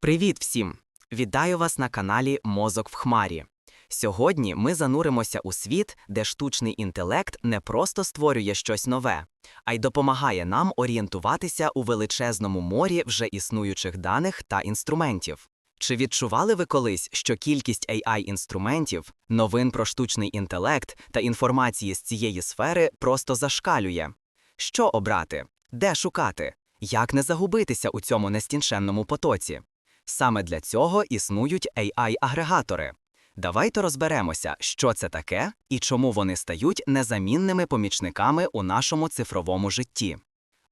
Привіт всім! Вітаю вас на каналі Мозок в Хмарі. Сьогодні ми зануримося у світ, де штучний інтелект не просто створює щось нове, а й допомагає нам орієнтуватися у величезному морі вже існуючих даних та інструментів. Чи відчували ви колись, що кількість AI-інструментів, новин про штучний інтелект та інформації з цієї сфери просто зашкалює? Що обрати? Де шукати? Як не загубитися у цьому нескінченному потоці? Саме для цього існують AI-агрегатори. Давайте розберемося, що це таке і чому вони стають незамінними помічниками у нашому цифровому житті.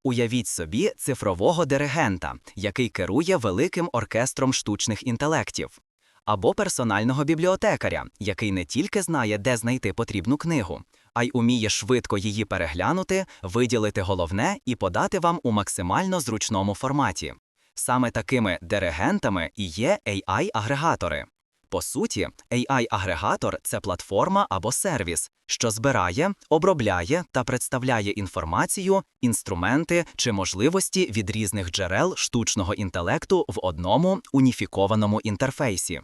Уявіть собі цифрового диригента, який керує великим оркестром штучних інтелектів, або персонального бібліотекаря, який не тільки знає, де знайти потрібну книгу, а й уміє швидко її переглянути, виділити головне і подати вам у максимально зручному форматі. Саме такими диригентами і є AI-агрегатори. По суті, AI-агрегатор це платформа або сервіс, що збирає, обробляє та представляє інформацію, інструменти чи можливості від різних джерел штучного інтелекту в одному уніфікованому інтерфейсі.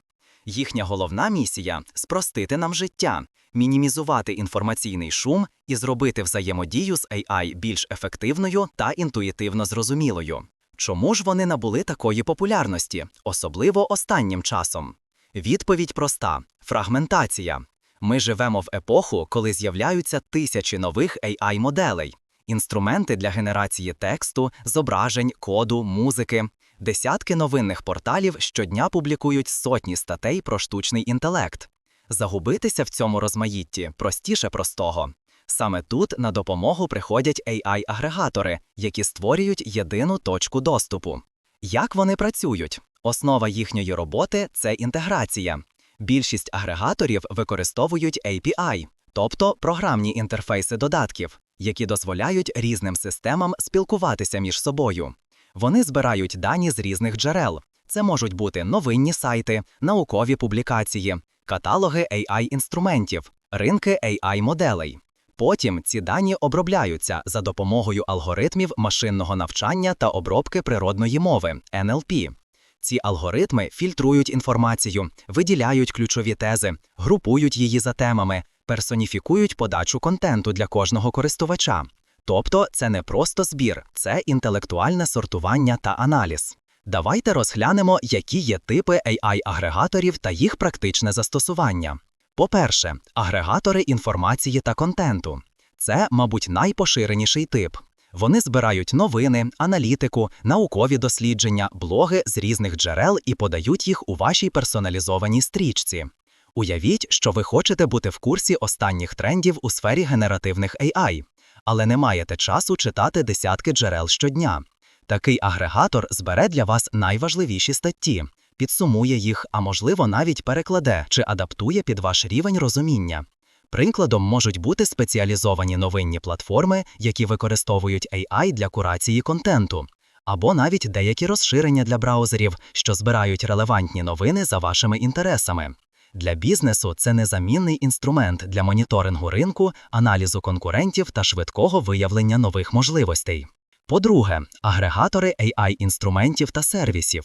Їхня головна місія спростити нам життя, мінімізувати інформаційний шум і зробити взаємодію з AI більш ефективною та інтуїтивно зрозумілою. Чому ж вони набули такої популярності, особливо останнім часом? Відповідь проста: фрагментація. Ми живемо в епоху, коли з'являються тисячі нових AI-моделей, інструменти для генерації тексту, зображень, коду, музики. Десятки новинних порталів щодня публікують сотні статей про штучний інтелект. Загубитися в цьому розмаїтті простіше простого. Саме тут на допомогу приходять AI-агрегатори, які створюють єдину точку доступу. Як вони працюють? Основа їхньої роботи це інтеграція. Більшість агрегаторів використовують API, тобто програмні інтерфейси додатків, які дозволяють різним системам спілкуватися між собою. Вони збирають дані з різних джерел. Це можуть бути новинні сайти, наукові публікації, каталоги AI-інструментів, ринки AI-моделей. Потім ці дані обробляються за допомогою алгоритмів машинного навчання та обробки природної мови NLP. Ці алгоритми фільтрують інформацію, виділяють ключові тези, групують її за темами, персоніфікують подачу контенту для кожного користувача. Тобто це не просто збір, це інтелектуальне сортування та аналіз. Давайте розглянемо, які є типи AI-агрегаторів та їх практичне застосування. По-перше, агрегатори інформації та контенту. Це, мабуть, найпоширеніший тип. Вони збирають новини, аналітику, наукові дослідження, блоги з різних джерел і подають їх у вашій персоналізованій стрічці. Уявіть, що ви хочете бути в курсі останніх трендів у сфері генеративних AI, але не маєте часу читати десятки джерел щодня. Такий агрегатор збере для вас найважливіші статті, підсумує їх, а можливо, навіть перекладе чи адаптує під ваш рівень розуміння. Прикладом можуть бути спеціалізовані новинні платформи, які використовують AI для курації контенту, або навіть деякі розширення для браузерів, що збирають релевантні новини за вашими інтересами. Для бізнесу це незамінний інструмент для моніторингу ринку, аналізу конкурентів та швидкого виявлення нових можливостей. По-друге, агрегатори AI-інструментів та сервісів.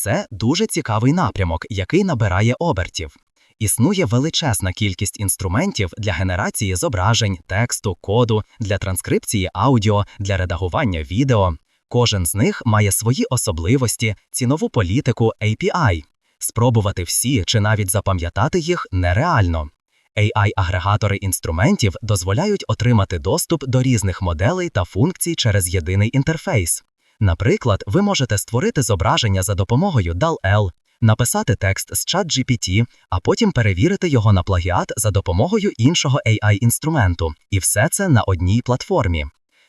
Це дуже цікавий напрямок, який набирає обертів. Існує величезна кількість інструментів для генерації зображень, тексту, коду, для транскрипції аудіо, для редагування відео. Кожен з них має свої особливості, цінову політику, API. Спробувати всі чи навіть запам'ятати їх нереально. AI-агрегатори інструментів дозволяють отримати доступ до різних моделей та функцій через єдиний інтерфейс. Наприклад, ви можете створити зображення за допомогою DAL-L, написати текст з ChatGPT, а потім перевірити його на плагіат за допомогою іншого AI-інструменту, і все це на одній платформі.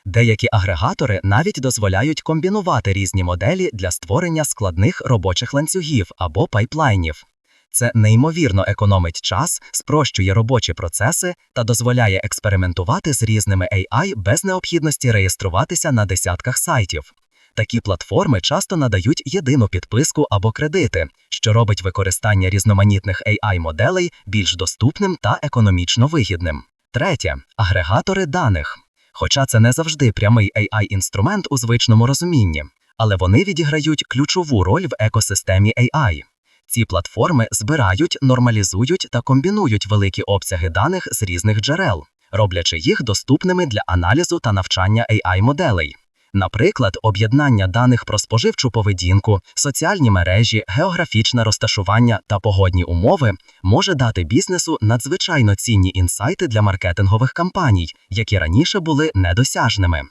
Деякі агрегатори навіть дозволяють комбінувати різні моделі для створення складних робочих ланцюгів або пайплайнів. Це неймовірно економить час, спрощує робочі процеси та дозволяє експериментувати з різними AI без необхідності реєструватися на десятках сайтів. Такі платформи часто надають єдину підписку або кредити, що робить використання різноманітних AI-моделей більш доступним та економічно вигідним. Третє агрегатори даних. Хоча це не завжди прямий AI-інструмент у звичному розумінні. але вони відіграють ключову роль в екосистемі AI. Ці платформи збирають, нормалізують та комбінують великі обсяги даних з різних джерел, роблячи їх доступними для аналізу та навчання AI-моделей. Наприклад, об'єднання даних про споживчу поведінку, соціальні мережі, географічне розташування та погодні умови може дати бізнесу надзвичайно цінні інсайти для маркетингових кампаній, які раніше були недосяжними.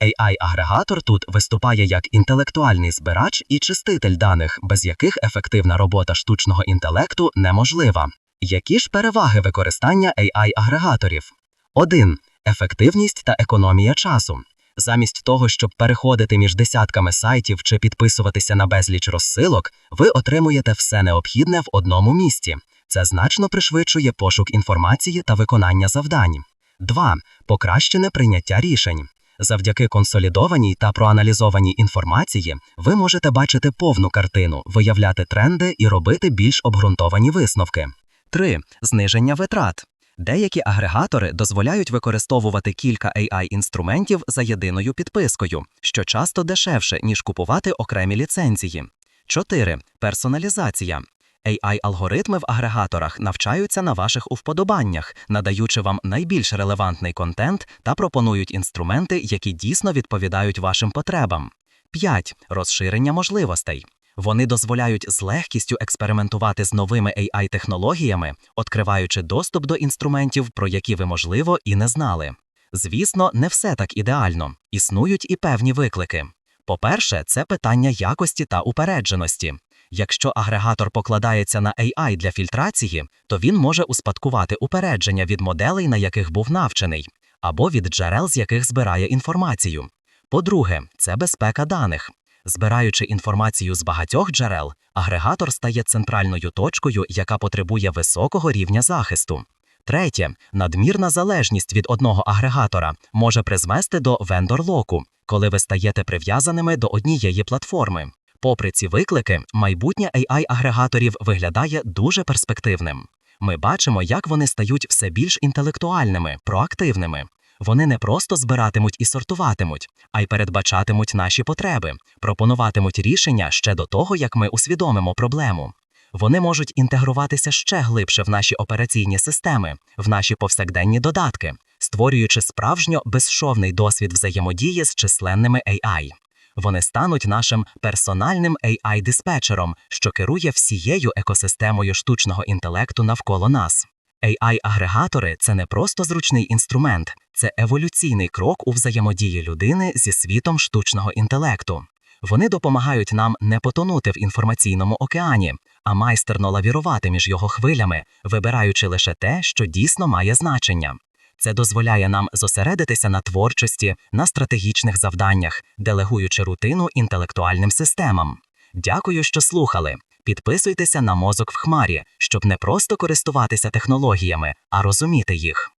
AI-агрегатор тут виступає як інтелектуальний збирач і чиститель даних, без яких ефективна робота штучного інтелекту неможлива. Які ж переваги використання AI-агрегаторів? 1. Ефективність та економія часу. Замість того, щоб переходити між десятками сайтів чи підписуватися на безліч розсилок, ви отримуєте все необхідне в одному місці. Це значно пришвидшує пошук інформації та виконання завдань. 2. Покращене прийняття рішень. Завдяки консолідованій та проаналізованій інформації ви можете бачити повну картину, виявляти тренди і робити більш обґрунтовані висновки. 3. Зниження витрат. Деякі агрегатори дозволяють використовувати кілька AI-інструментів за єдиною підпискою, що часто дешевше, ніж купувати окремі ліцензії. 4. Персоналізація. AI-алгоритми в агрегаторах навчаються на ваших уподобаннях, надаючи вам найбільш релевантний контент та пропонують інструменти, які дійсно відповідають вашим потребам. 5. Розширення можливостей. Вони дозволяють з легкістю експериментувати з новими AI-технологіями, відкриваючи доступ до інструментів, про які ви, можливо, і не знали. Звісно, не все так ідеально. Існують і певні виклики. По-перше, це питання якості та упередженості. Якщо агрегатор покладається на AI для фільтрації, то він може успадкувати упередження від моделей, на яких був навчений, або від джерел, з яких збирає інформацію. По-друге, це безпека даних. Збираючи інформацію з багатьох джерел, агрегатор стає центральною точкою, яка потребує високого рівня захисту. Третє, надмірна залежність від одного агрегатора може призвести до вендор-локу, коли ви стаєте прив'язаними до однієї платформи. Попри ці виклики, майбутнє AI-агрегаторів виглядає дуже перспективним. Ми бачимо, як вони стають все більш інтелектуальними, проактивними. Вони не просто збиратимуть і сортуватимуть, а й передбачатимуть наші потреби, пропонуватимуть рішення ще до того, як ми усвідомимо проблему. Вони можуть інтегруватися ще глибше в наші операційні системи, в наші повсякденні додатки, створюючи справжньо безшовний досвід взаємодії з численними AI. Вони стануть нашим персональним AI-диспетчером, що керує всією екосистемою штучного інтелекту навколо нас. AI-агрегатори це не просто зручний інструмент, це еволюційний крок у взаємодії людини зі світом штучного інтелекту. Вони допомагають нам не потонути в інформаційному океані, а майстерно лавірувати між його хвилями, вибираючи лише те, що дійсно має значення. Це дозволяє нам зосередитися на творчості, на стратегічних завданнях, делегуючи рутину інтелектуальним системам. Дякую, що слухали. Підписуйтеся на мозок в хмарі, щоб не просто користуватися технологіями, а розуміти їх.